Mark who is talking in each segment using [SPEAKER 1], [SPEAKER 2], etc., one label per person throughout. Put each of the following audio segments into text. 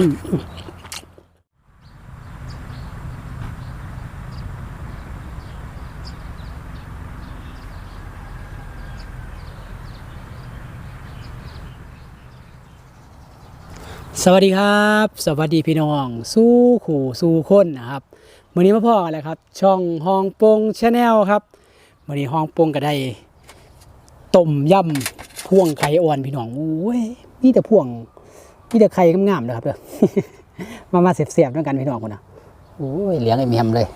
[SPEAKER 1] สวัสดีครับ สวัสดีพี่น้อง สู้ขู่สู้คนนะครับวันนี้มาพ่อกันแล้วครับ ช่องฮองปงชาแนลครับวันนี้ฮองปงก็ได้ต้มยำพ่วงไข่อ่อนพี่น้องโอ้ยมีแต่พ่วง มีแต่ไข่งามๆนะครับเด้อมามาเสียบๆด้วยกันพี่น้องคนนะโอ้ยเหลียงไอ้เมียมเลย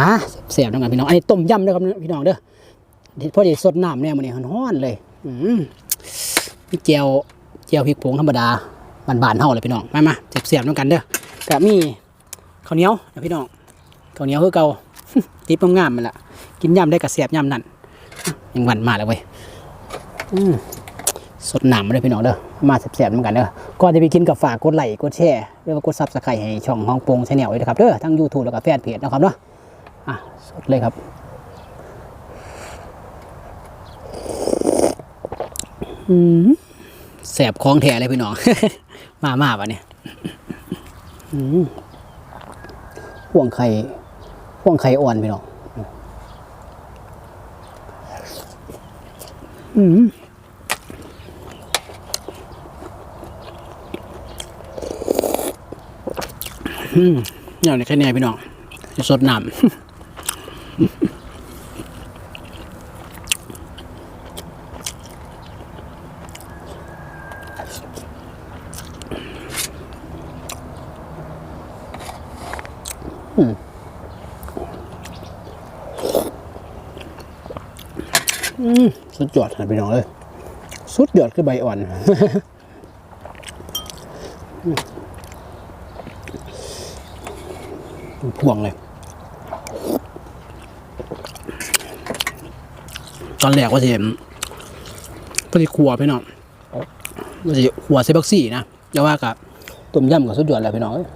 [SPEAKER 1] ฮะเสียบๆด้วยกันพี่น้องอันนี้ต้มยำเด้อครับพี่น้องเด้อพอดีสดน้ำเนี่ยมันนี่ฮ้อนเลยอืมมีเจียวเจียวพริกผงธรรมดาบานๆเฮาเลยพี่น้องมามาเสียบๆด้วยกันเด้อกับมีข้าวเหนียวนะพี่น้องข้าวเหนียวคือเก่าติบงามมันละกินยำได้กับเสียบยำนั่นยังหวันมาแล้วเว้ยอืมสดน้ำมาเลยพี่น้องเด้อ มาเสียบๆด้วยกันเด้อก่อนจะไปกินกับฝากกดไลค์กดแชร์หรือว่ากดซับสไครต์ให้ช่องห้องโปงชาแนลด้วยนะครับเด้อทั้ง YouTube แล้วก็แฟนเพจนะครับเนาะอะสดเลยครับอืมแสบคล้องแท้เลยพี่น้อง มามาปะเนี่ยอืมห่วงไข่ห่วงไข่อ่อนพี่น้อง อืม อืมอย่างนี้แค่นี้พี่น้องสดน้ำสุดยอดนะพี่น้องเลย สุดยอดคือใบอ่อน พวงเลย ตอนแรกว่าจะเห็นพอดีครัวพี่น้องว่าจะหัวเซบักซี่นะแต่ว่ากับต้มยำกับสุดยอดเลยพี่น้องเอ้ย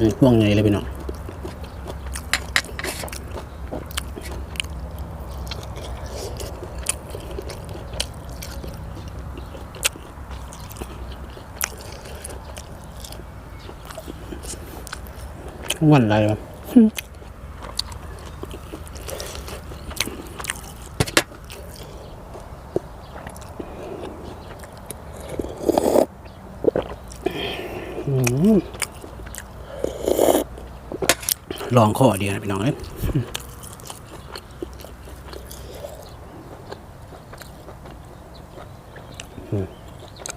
[SPEAKER 1] นี่พ่วงไงเลยพี่น้อง วันอะไรวะลองข้อเดียวนะพี่น้องเอ้ย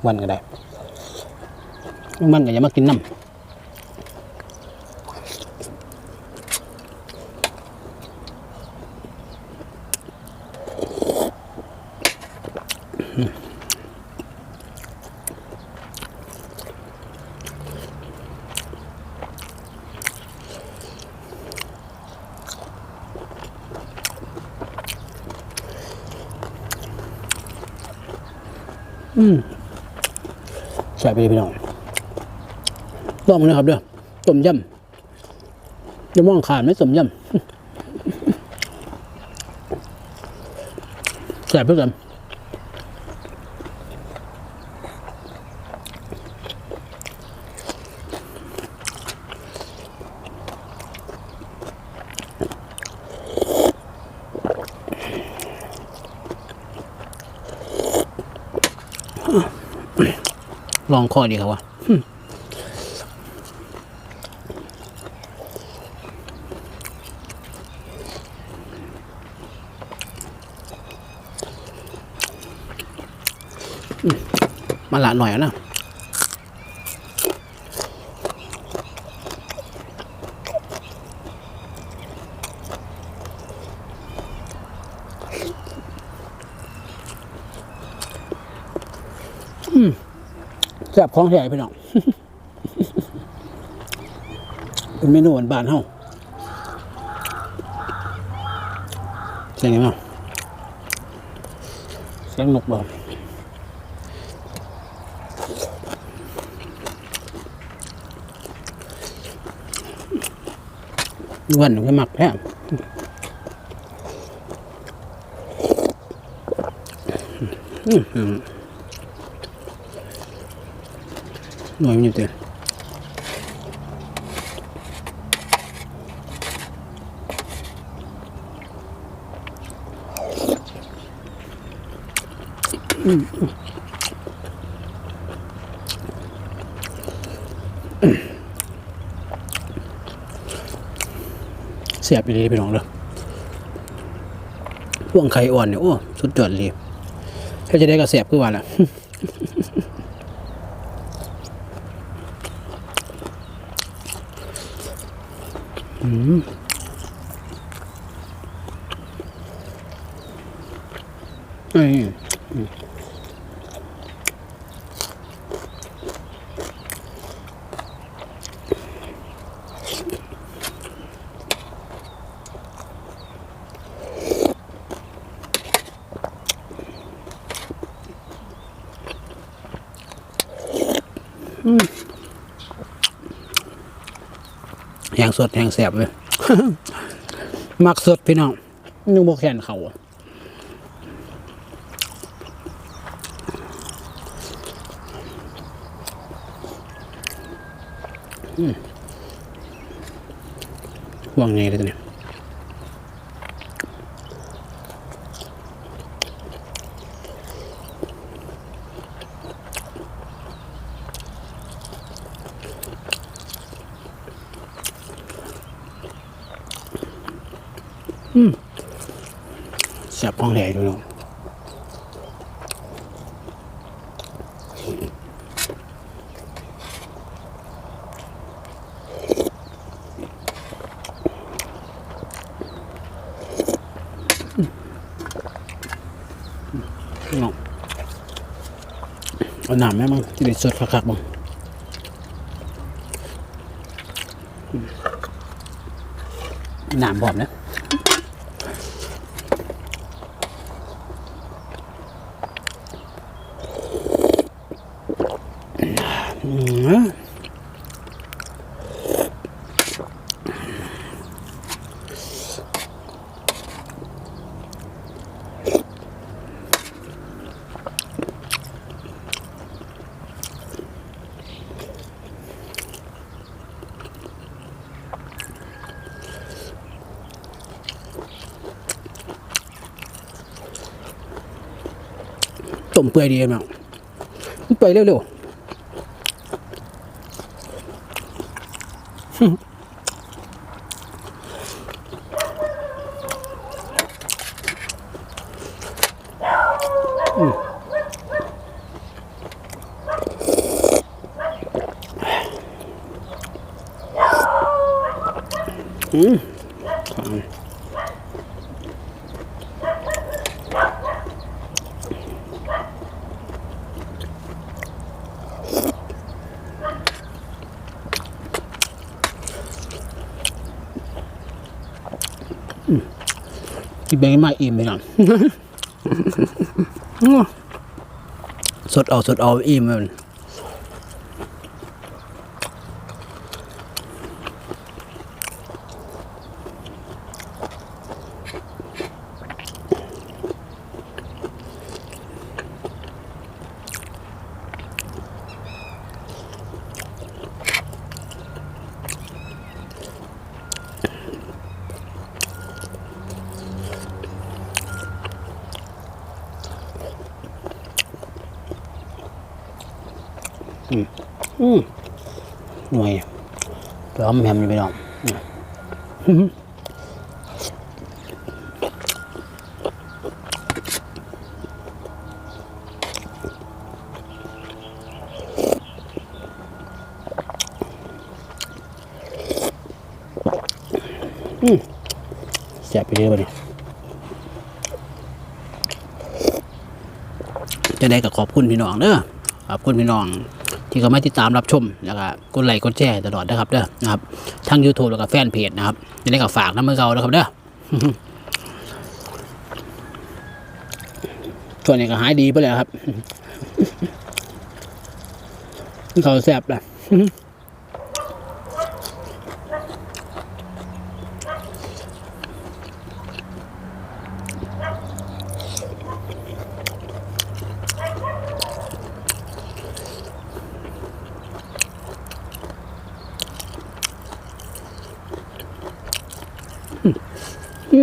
[SPEAKER 1] วันก็ได้ มันก็อย่ามากินน้ำ ใส่ไปพี่น้องลองนะครับเด้อต้มยำจะมองขาดไหมต้มยำใส่เพื่อน ลองข้อดีครับว่ามาละหน่อยนะ แซ่บของแท้พี่น้องเป็นเมนูบ้านๆเฮาเสียงยังไงเสียงนกบ่ออ้วนก็หมักแท้อืมอืม หน่วยมันอยู่เต็มเสียบไปเลยพี่น้องเลยพ่วงไข่อ่อนเนี่ยโอ้ สุดยอดเลยถ้าจะได้ก็เสียบคือว่าแหละ เอ้ยแหงสดแหงแสบเลยมักสดพี่น้องนึกบกแขนเขาอะห่วงไงเลยตัวเนี่ยอืม แซ่บของแหล่ดูเนาะเนาะเอาหนามแม่มั้งจะได้สดคักๆมั้งหนามบอบนะ อืม ต้มเปื่อยดีมั้งมันเปื่อยเร็วๆอืม กินไปไม่อิ่มไปก่อนสดเอาสดเอาอิ่มมัน อืมหน่วยพร้อมแฮมอยู่ไปน้องอืมแซ่บไปเลยบ่เนี่ยจะได้กับขอบคุณพี่น้องเด้อขอบคุณพี่น้อง ที่เขามาติดตามรับชมแล้วก็กดไลค์กดแชร์ตลอดนะครับเด้อนะครับทั้ง YouTube แล้วก็แฟนเพจนะครับจะได้กับฝากน้ำมือเก่านะครับเด้อส่วนนี้ก็หายดีไปแล้วครับ เขาแซ่บเลย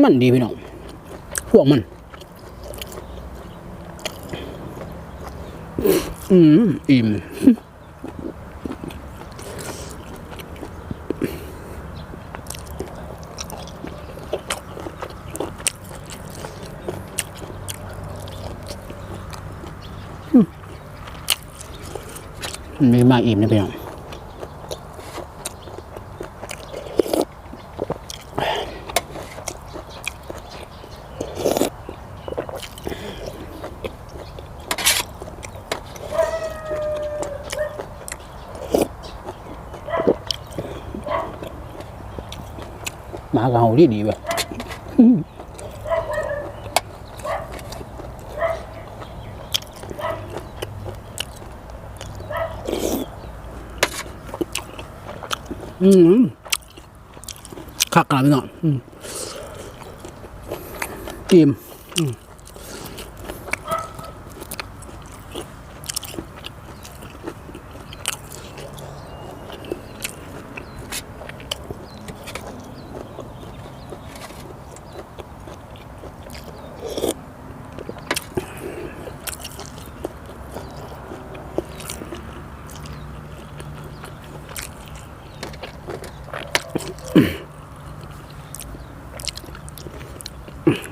[SPEAKER 1] มันดีพี่น้องพวกมัน อืมอิ่มมันไม่มากอิ่มนะพี่น้อง มาเราดีดีแบบอืมคักกันไปหน่อยอืมอิ่มอืม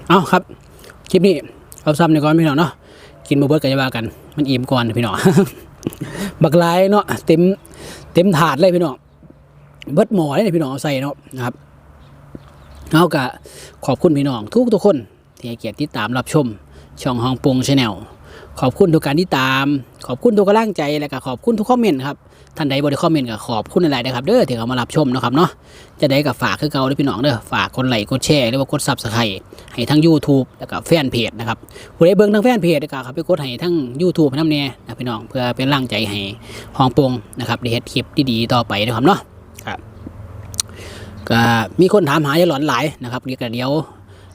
[SPEAKER 1] เอาครับ คลิปนี้เอาซ้ำในก่อนพี่น้องเนาะ กินบะเบิดกันจะว่ากัน มันอิ่มก่อนนะพี่น้อง บักหลายเนาะเต็มเต็มถาดเลยพี่น้อง เบิดหมอเลยเนี่พี่น้องใส่เนาะนะครับเอากะขอบคุณพี่น้องทุกทุกคนที่ให้เกียรติติดตามรับชม ช่องห้องปงชาแนลขอบคุณทุกการที่ตาม ขอบคุณทุกกำลังใจและก็ขอบคุณทุกคอมเมนต์ครับ ท่านใดบริคอมเมนต์ก็ขอบคุณอะไรนะครับเด้อที่เขามารับชมนะครับเนาะจะได้กับฝากคือเก่าเลยพี่น้องเด้อฝากกดไลค์กดแชร์หรือว่ากดซับสไครต์ให้ทั้ง YouTube แล้วก็แฟนเพจนะครับผู้ใดเบิ่งทั้งแฟนเพจก็ครับไปกดให้ทั้ง YouTube ให้ำแน่นะพี่น้องเพื่อเป็นร่างใจให้ห้องปงนะครับได้เฮ็ดคลิปดีๆต่อไปนะครับเนาะครับก็มีคนถามหาอย่าหลอนหลายนะครับเดี๋ยวก็เดี๋ยว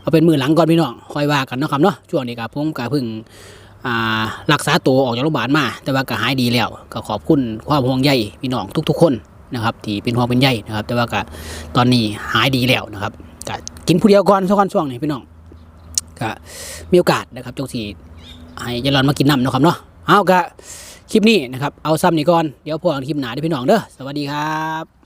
[SPEAKER 1] เอาเป็นมือหลังก่อนพี่น้องค่อยว่ากันนะครับเนาะช่วงนี้ก็ผมก็เพิ่ง รักษาตัวออกจากโรงพยาบาลมา แต่ว่าก็หายดีแล้ว ก็ขอบคุณความห่วงใยพี่น้องทุก ๆ คนนะครับที่เป็นห่วงเป็นใยนะครับ แต่ว่าก็ตอนนี้หายดีแล้วนะครับก็กินผู้เดียวก่อนสักวันช่วงนี้พี่น้องก็มีโอกาสนะครับจงสีให้ยายหลอนมากินน้ำนะครับเนาะเอาก็คลิปนี้นะครับเอาซ้ำนี่ก่อนเดี๋ยวพวกคลิปหนาเด้พี่น้องเด้อสวัสดีครับ